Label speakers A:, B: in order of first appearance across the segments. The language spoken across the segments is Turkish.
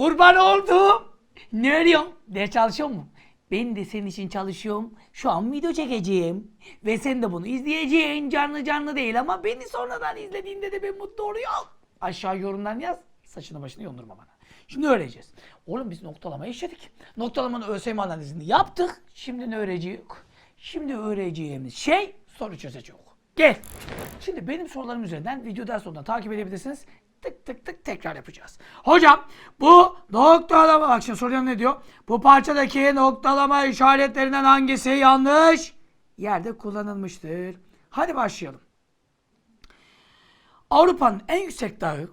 A: Kurban oldum. Ne arıyorsun? Ders çalışıyor mu? Ben de senin için çalışıyorum. Şu an video çekeceğim. Ve sen de bunu izleyeceksin. Canlı canlı değil ama beni sonradan izlediğinde de ben mutlu oluyorum. Aşağı yorumdan yaz. Saçını başını yondurma bana. Şimdi öğreneceğiz. Oğlum biz noktalama işledik. Noktalamanın ÖSYM analizini yaptık. Şimdi ne öğreneceğiz? Şimdi öğreneceğimiz şey soru çözeceğiz. Gel. Şimdi benim sorularım üzerinden video ders sonunda takip edebilirsiniz. Tık tık tık tekrar yapacağız. Hocam bu noktalama bak şimdi soruyor ne diyor? Bu parçadaki noktalama işaretlerinden hangisi yanlış yerde kullanılmıştır? Hadi başlayalım. Avrupa'nın en yüksek dağı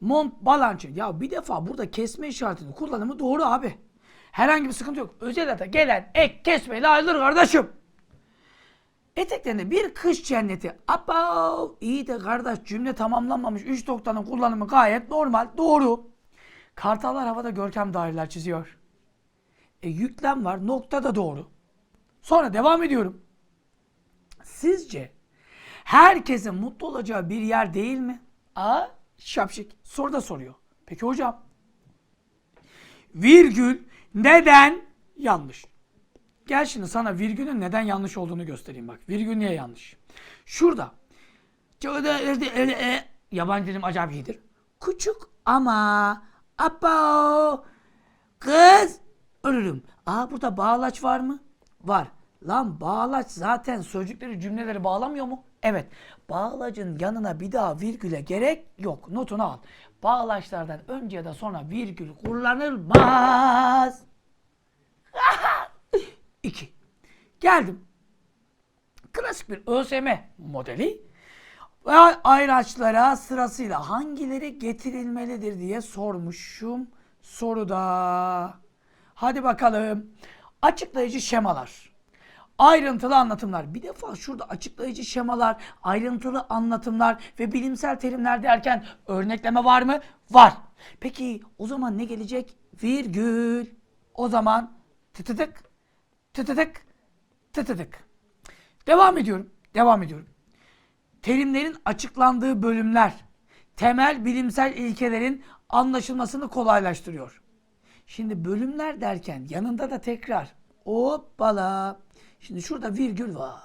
A: Mont Blanc. Ya bir defa burada kesme işaretinin kullanımı doğru abi. Herhangi bir sıkıntı yok. Özel ada gelen ek kesmeyle ayrılır kardeşim. Eteklerinde bir kış cenneti. Abav iyi de kardeş cümle tamamlanmamış. Üç noktanın kullanımı gayet normal. Doğru. Kartallar havada görkem daireler çiziyor. E yüklem var. Nokta da doğru. Sonra devam ediyorum. Sizce herkesin mutlu olacağı bir yer değil mi? Aa şapşik. Soru da soruyor. Peki hocam. Virgül neden yanlış? Gel şimdi sana virgülün neden yanlış olduğunu göstereyim bak. Virgül niye yanlış? Şurada. Yabancı dilim acayip iyidir. Küçük ama Apo kız ölürüm. Aa burada bağlaç var mı? Var. Lan bağlaç zaten sözcükleri cümleleri bağlamıyor mu? Evet. Bağlacın yanına bir daha virgüle gerek yok. Notunu al. Bağlaçlardan önce ya da sonra virgül kullanılmaz. 2. Geldim. Klasik bir ÖSYM modeli ve ayraçlara sırasıyla hangileri getirilmelidir diye sormuşum soruda. Hadi bakalım. Açıklayıcı şemalar. Ayrıntılı anlatımlar. Bir defa şurada açıklayıcı şemalar, ayrıntılı anlatımlar ve bilimsel terimler derken örnekleme var mı? Var. Peki o zaman ne gelecek? Virgül. O zaman tıtıdık tıtıdık tıtıdık. Devam ediyorum. Devam ediyorum. Terimlerin açıklandığı bölümler temel bilimsel ilkelerin anlaşılmasını kolaylaştırıyor. Şimdi bölümler derken yanında da tekrar hoppala. Şimdi şurada virgül var.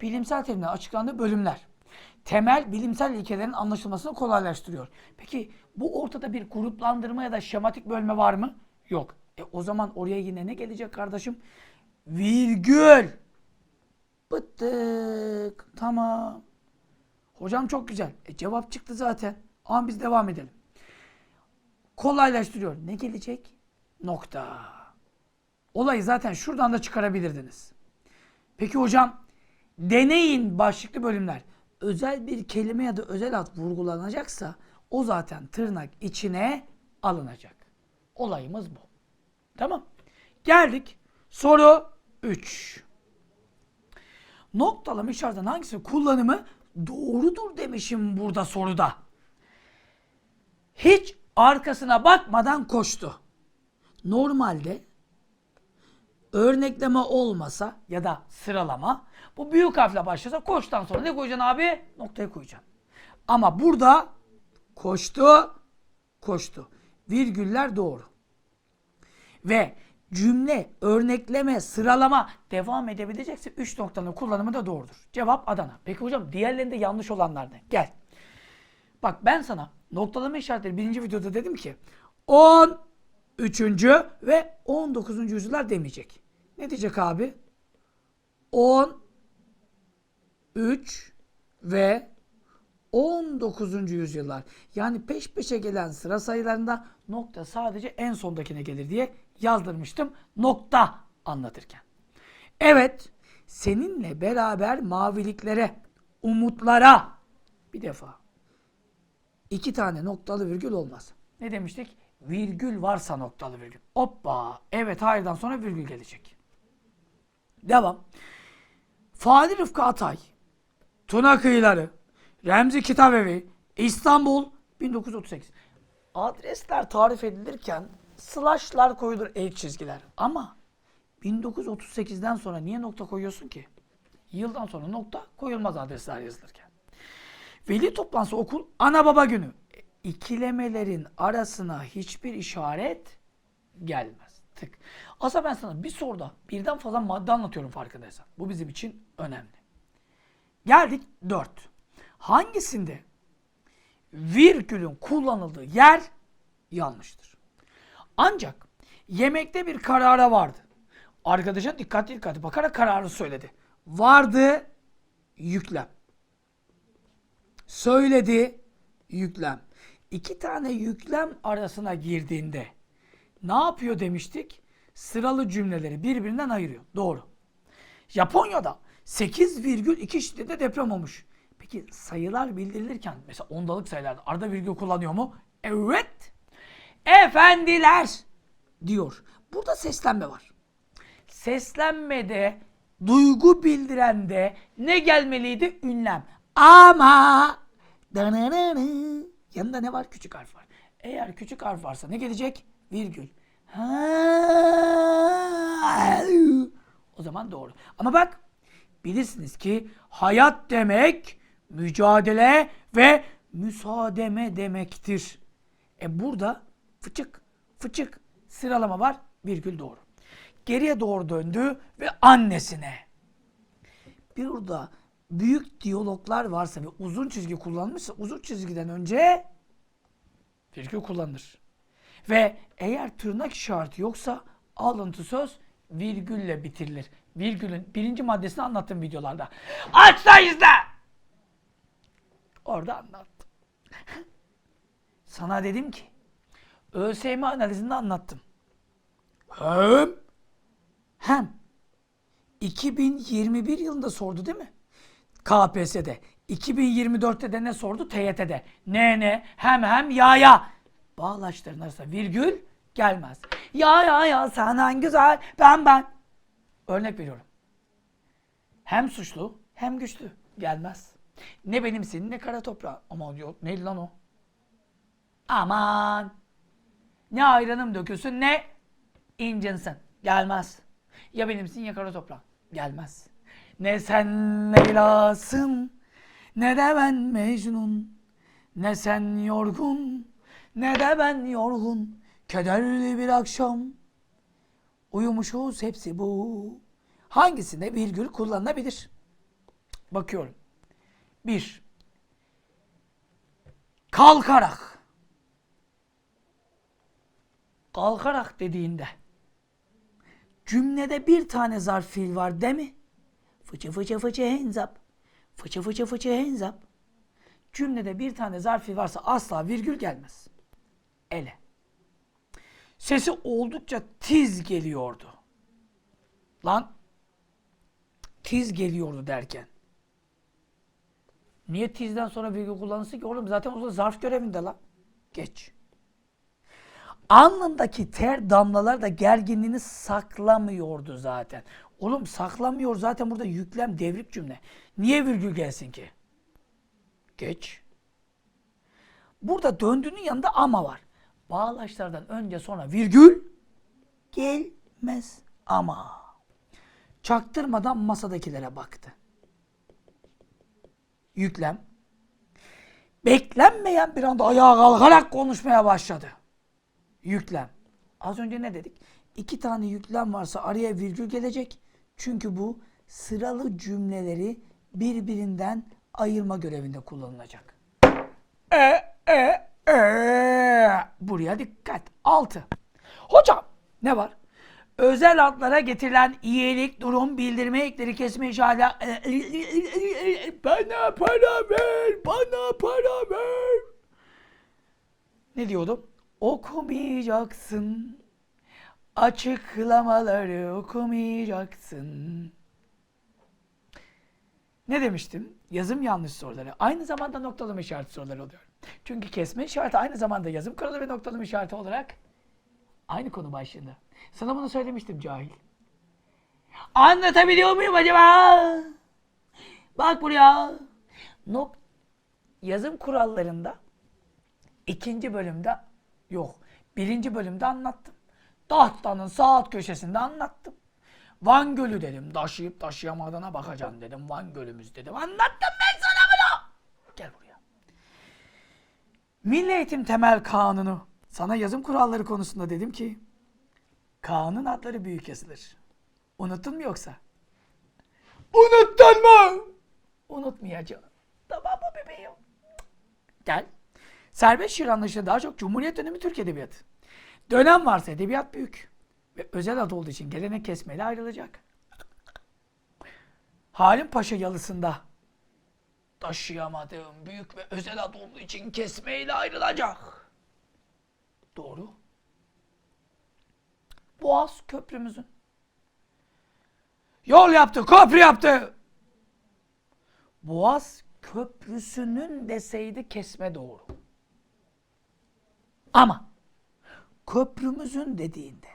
A: Bilimsel terimler açıklandığı bölümler temel bilimsel ilkelerin anlaşılmasını kolaylaştırıyor. Peki bu ortada bir gruplandırma ya da şematik bölme var mı? Yok. E o zaman oraya yine ne gelecek kardeşim? Virgül. Bıttık. Tamam. Hocam çok güzel. E cevap çıktı zaten. Ama biz devam edelim. Kolaylaştırıyor. Ne gelecek? Nokta. Olayı zaten şuradan da çıkarabilirdiniz. Peki hocam deneyin başlıklı bölümler. Özel bir kelime ya da özel ad vurgulanacaksa o zaten tırnak içine alınacak. Olayımız bu. Tamam. Geldik. Soru 3. Noktalama işaretin hangisi kullanımı doğrudur demişim burada soruda. Hiç arkasına bakmadan koştu. Normalde örnekleme olmasa ya da sıralama bu büyük harfle başlasa koştan sonra ne koyacaksın abi? Noktayı koyacaksın. Ama burada koştu, koştu. Virgüller doğru. Ve cümle, örnekleme, sıralama devam edebilecekse 3 noktanın kullanımı da doğrudur. Cevap Adana. Peki hocam diğerlerinde yanlış olanlar ne? Gel. Bak ben sana noktalama işaretleri birinci videoda dedim ki 10 üçüncü ve 19. yüzyıllar demeyecek. Ne diyecek abi? 10 3 ve 19. yüzyıllar. Yani peş peşe gelen sıra sayılarında nokta sadece en sondakine gelir diye yazdırmıştım nokta anlatırken. Evet, seninle beraber maviliklere, umutlara bir defa iki tane noktalı virgül olmaz. Ne demiştik? Virgül varsa noktalı virgül. Hoppa. Evet hayırdan sonra virgül gelecek. Devam. Fadi Rıfkı Atay, Tuna Kıyıları, Remzi Kitabevi, İstanbul 1938. Adresler tarif edilirken slashlar koyulur el çizgiler. Ama 1938'den sonra niye nokta koyuyorsun ki? Yıldan sonra nokta koyulmaz adresler yazılırken. Veli toplantısı okul ana baba günü. ikilemelerin arasına hiçbir işaret gelmez. Tık. Aslında ben sana bir soruda birden fazla madde anlatıyorum farkındaysan. Bu bizim için önemli. Geldik 4. Hangisinde virgülün kullanıldığı yer yanlıştır? Ancak yemekte bir karara vardı. Arkadaşa dikkatli dikkatli bakarak kararı söyledi. Vardı yüklem. Söyledi yüklem. İki tane yüklem arasına girdiğinde ne yapıyor demiştik? Sıralı cümleleri birbirinden ayırıyor. Doğru. Japonya'da 8,2 şiddetinde deprem olmuş. Peki sayılar bildirilirken mesela ondalık sayılarda arada virgül kullanıyor mu? Evet. Efendiler diyor. Burada seslenme var. Seslenmede duygu bildirende ne gelmeliydi? Ünlem. Ama dananana. yanında ne var? Küçük harf var. Eğer küçük harf varsa ne gelecek? Virgül. O zaman doğru. Ama bak bilirsiniz ki hayat demek mücadele ve müsaademe demektir. E burada fıçık fıçık sıralama var virgül doğru. Geriye doğru döndü ve annesine. Bir burada büyük diyaloglar varsa ve uzun çizgi kullanmışsa uzun çizgiden önce virgül kullanılır. Ve eğer tırnak işareti yoksa alıntı söz virgülle bitirilir. Virgülün birinci maddesini anlattığım videolarda. Aç da izle! Orada anlattım. Sana dedim ki ÖSYM analizinde anlattım. Hem hem 2021 yılında sordu değil mi? KPSS'de. 2024'te de ne sordu? TYT'de. Ne ne? Hem hem ya ya. Bağlaçların arasında virgül gelmez. Ya ya ya senden güzel ben ben. Örnek veriyorum. Hem suçlu hem güçlü. Gelmez. Ne benimsin ne kara toprağın. Aman yok neydi lan o? Aman. Ne ayranım dökülsün ne incinsin. Gelmez. Ya benimsin ya kara toprağın. Gelmez. Ne sen Leyla'sın ne de ben Mecnun. Ne sen yorgun ne de ben yorgun. Kederli bir akşam. Uyumuşuz hepsi bu. Hangisinde virgül kullanılabilir? Bakıyorum. Bir. Kalkarak. Kalkarak dediğinde cümlede bir tane zarf fiil var değil mi? Fıçı fıçı fıçı hands up. Fıçı fıçı fıçı hands. Cümlede bir tane zarf fiil varsa asla virgül gelmez. Ele. Sesi oldukça tiz geliyordu. Lan tiz geliyordu derken. Niye tizden sonra virgül kullanırsın ki oğlum? Zaten o da zarf görevinde lan. Geç. Alnındaki ter damlalar da gerginliğini saklamıyordu zaten. Oğlum saklamıyor zaten burada yüklem devrik cümle. Niye virgül gelsin ki? Geç. Burada döndüğünün yanında ama var. Bağlaçlardan önce sonra virgül gelmez ama. Çaktırmadan masadakilere baktı. Yüklem. Beklenmeyen bir anda ayağa kalkarak konuşmaya başladı. Yüklem. Az önce ne dedik? İki tane yüklem varsa araya virgül gelecek. Çünkü bu sıralı cümleleri birbirinden ayırma görevinde kullanılacak. E, e, e. Buraya dikkat. Altı. Hocam ne var? Özel adlara getirilen iyilik, durum, bildirme, ekleri kesme, işaret... Bana para ver, bana para ver. Ne diyordum? Okumayacaksın. Açıklamaları okumayacaksın. Ne demiştim? Yazım yanlış soruları. Aynı zamanda noktalama işareti soruları oluyor. Çünkü kesme işareti aynı zamanda yazım kuralı ve noktalama işareti olarak aynı konu başlığında. Sana bunu söylemiştim cahil. Anlatabiliyor muyum acaba? Bak buraya. Nok yazım kurallarında ikinci bölümde yok. Birinci bölümde anlattım. Tahtanın sağ köşesinde anlattım. Van Gölü dedim. Taşıyıp taşıyamadığına bakacaksın dedim. Van Gölümüz dedim. Anlattım ben sana bunu. Gel buraya. Milli Eğitim Temel Kanunu. Sana yazım kuralları konusunda dedim ki kanun adları büyük yazılır. Unuttun mu yoksa? Unuttun mu? Unutmayacağım. Tamam mı bebeğim? Gel. Serbest şiir anlayışında daha çok Cumhuriyet dönemi Türk Edebiyatı. Dönem varsa edebiyat büyük. Ve özel ad olduğu için gelenek kesmeyle ayrılacak. Halim Paşa yalısında taşıyamadığım büyük ve özel ad olduğu için kesmeyle ayrılacak. Doğru. Boğaz köprümüzün. Yol yaptı, köprü yaptı. Boğaz köprüsünün deseydi kesme doğru. Ama köprümüzün dediğinde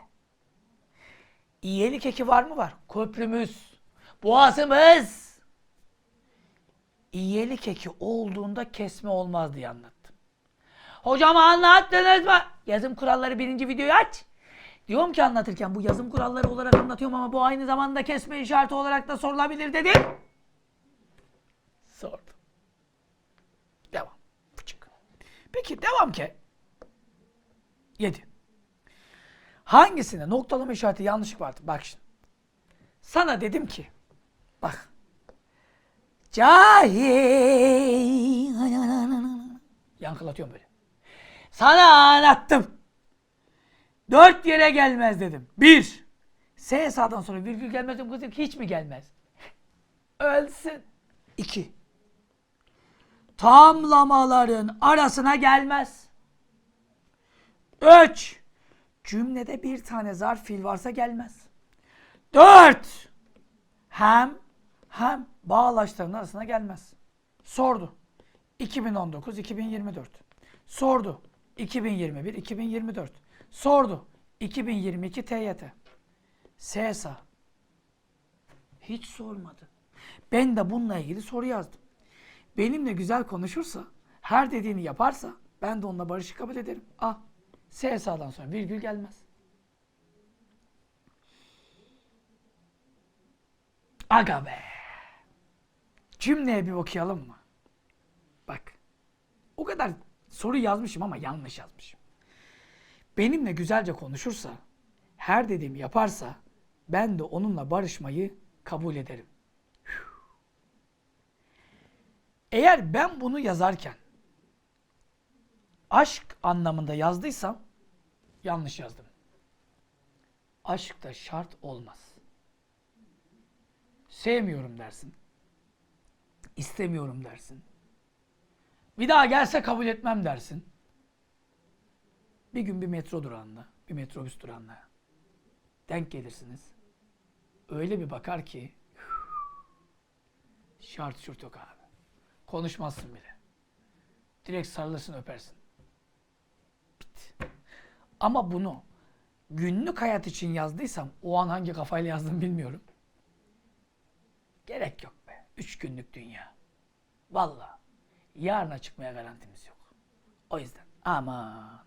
A: iyilik eki var mı var? Köprümüz, boğazımız. İyilik eki olduğunda kesme olmaz diye anlattım. Hocam anlattınız mı? Yazım kuralları birinci videoyu aç. Diyorum ki anlatırken bu yazım kuralları olarak anlatıyorum ama bu aynı zamanda kesme işareti olarak da sorulabilir dedim. Sordum. Devam. Peki devam ki. 7. Hangisinde noktalama işareti yanlışlık vardı? Bak şimdi. Sana dedim ki. Bak. Cahil. Yankılatıyorum böyle. Sana anlattım. Dört yere gelmez dedim. Bir. S sağdan sonra virgül gelmez dedim. Kızım hiç mi gelmez? Ölsün. İki. Tamlamaların arasına gelmez. Üç. Cümlede bir tane zarf fiil varsa gelmez. Dört. Hem hem bağlaçların arasına gelmez. Sordu. 2019-2024. Sordu. 2021-2024. Sordu. 2022 TYT. SESA. Hiç sormadı. Ben de bununla ilgili soru yazdım. Benimle güzel konuşursa, her dediğini yaparsa ben de onunla barışı kabul ederim. Ah, SSA'dan sonra virgül gelmez. Aga be. Cümleye bir okuyalım mı? Bak. O kadar soru yazmışım ama yanlış yazmışım. Benimle güzelce konuşursa, her dediğimi yaparsa ben de onunla barışmayı kabul ederim. Eğer ben bunu yazarken aşk anlamında yazdıysam yanlış yazdım. Aşk da şart olmaz. Sevmiyorum dersin. İstemiyorum dersin. Bir daha gelse kabul etmem dersin. Bir gün bir metro durağında, bir metrobüs durağında denk gelirsiniz. Öyle bir bakar ki şart şurt yok abi. Konuşmazsın bile. Direkt sarılırsın öpersin. Ama bunu günlük hayat için yazdıysam o an hangi kafayla yazdım bilmiyorum. Gerek yok be. Üç günlük dünya. Valla. Yarına çıkmaya garantimiz yok. O yüzden aman.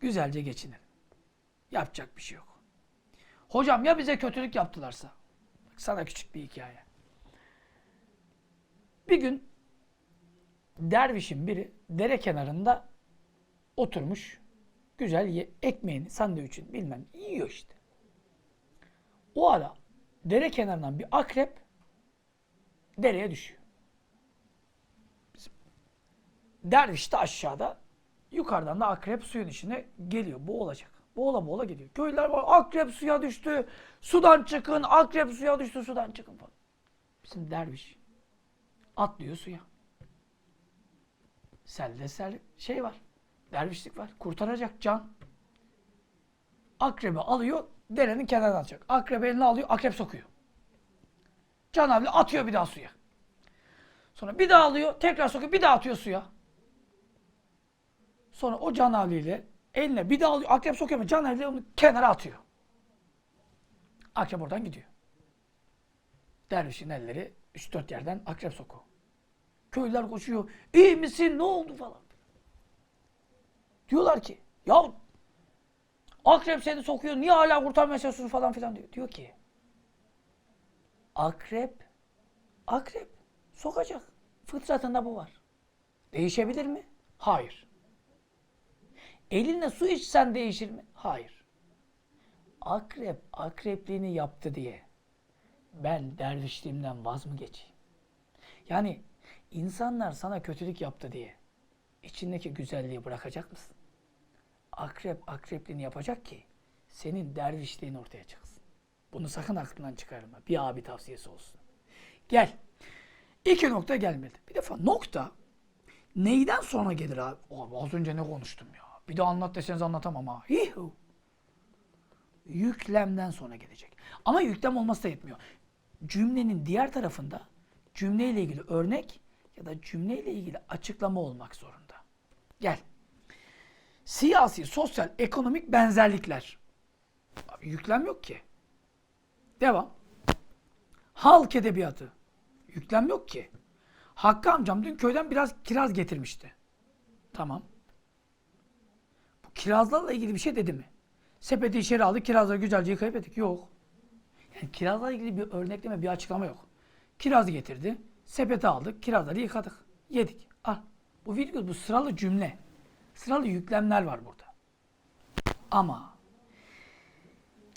A: Güzelce geçinin. Yapacak bir şey yok. Hocam ya bize kötülük yaptılarsa? Sana küçük bir hikaye. Bir gün dervişin biri dere kenarında oturmuş. Güzel ye, ekmeğini, sandviçini bilmem yiyor işte. O ara dere kenarından bir akrep dereye düşüyor. Derviş de aşağıda yukarıdan da akrep suyun içine geliyor. Boğulacak. Boğula boğula geliyor. Köylüler var akrep suya düştü. Sudan çıkın. Akrep suya düştü. Sudan çıkın falan. Bizim derviş atlıyor suya. Selde sel şey var. Dervişlik var. Kurtaracak can. Akrebi alıyor, derenin kenarına atacak. Akrebi eline alıyor, akrep sokuyor. Can abi atıyor bir daha suya. Sonra bir daha alıyor, tekrar sokuyor, bir daha atıyor suya. Sonra o can havliyle eline bir daha alıyor, akrep sokuyor ama can havliyle onu kenara atıyor. Akrep oradan gidiyor. Dervişin elleri 3-4 yerden akrep sokuyor. Köylüler koşuyor. İyi misin? Ne oldu falan. Diyorlar ki ya akrep seni sokuyor. Niye hala kurtarmaya çalışıyorsun falan filan diyor. Diyor ki akrep akrep sokacak. Fıtratında bu var. Değişebilir mi? Hayır. Eline su içsen değişir mi? Hayır. Akrep akrepliğini yaptı diye ben dervişliğimden vaz mı geçeyim? Yani insanlar sana kötülük yaptı diye içindeki güzelliği bırakacak mısın? Akrep akrepliğini yapacak ki senin dervişliğin ortaya çıksın. Bunu sakın aklından çıkarma. Bir abi tavsiyesi olsun. Gel. İki nokta gelmedi. Bir defa nokta neyden sonra gelir abi? Abi az önce ne konuştum ya? Bir de anlat deseniz anlatamam ha. Hihu. Yüklemden sonra gelecek. Ama yüklem olması da yetmiyor. Cümlenin diğer tarafında cümleyle ilgili örnek ya da cümleyle ilgili açıklama olmak zorunda. Gel. Siyasi, sosyal, ekonomik benzerlikler. Abi yüklem yok ki. Devam. Halk edebiyatı. Yüklem yok ki. Hakkı amcam dün köyden biraz kiraz getirmişti. Tamam. Bu kirazlarla ilgili bir şey dedi mi? Sepeti içeri aldık, kirazları güzelce yıkayıp yedik. Yok. Yani kirazlarla ilgili bir örnekleme, bir açıklama yok. Kirazı getirdi, sepeti aldık, kirazları yıkadık, yedik. Al. Bu virgül, bu sıralı cümle. Sıralı yüklemler var burada. Ama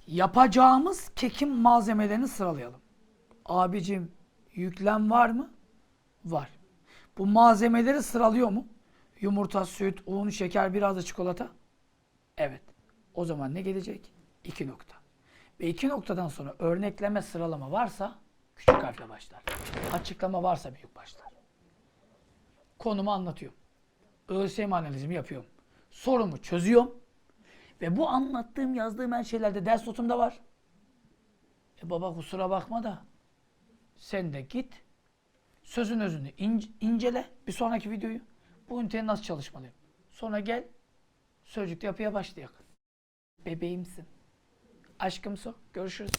A: yapacağımız kekin malzemelerini sıralayalım. Abicim yüklem var mı? Var. Bu malzemeleri sıralıyor mu? Yumurta, süt, un, şeker, biraz da çikolata. Evet. O zaman ne gelecek? İki nokta. Ve iki noktadan sonra örnekleme sıralama varsa küçük harfle başlar. Açıklama varsa büyük başlar. Konumu anlatıyorum. ÖSYM analizimi yapıyorum. Sorumu çözüyorum. Ve bu anlattığım, yazdığım her şeylerde ders notumda var. E baba kusura bakma da sen de git sözün özünü ince- incele bir sonraki videoyu. Bu üniteye nasıl çalışmalıyım? Sonra gel sözcükte yapıya başlayalım. Bebeğimsin. Aşkımsı. Görüşürüz.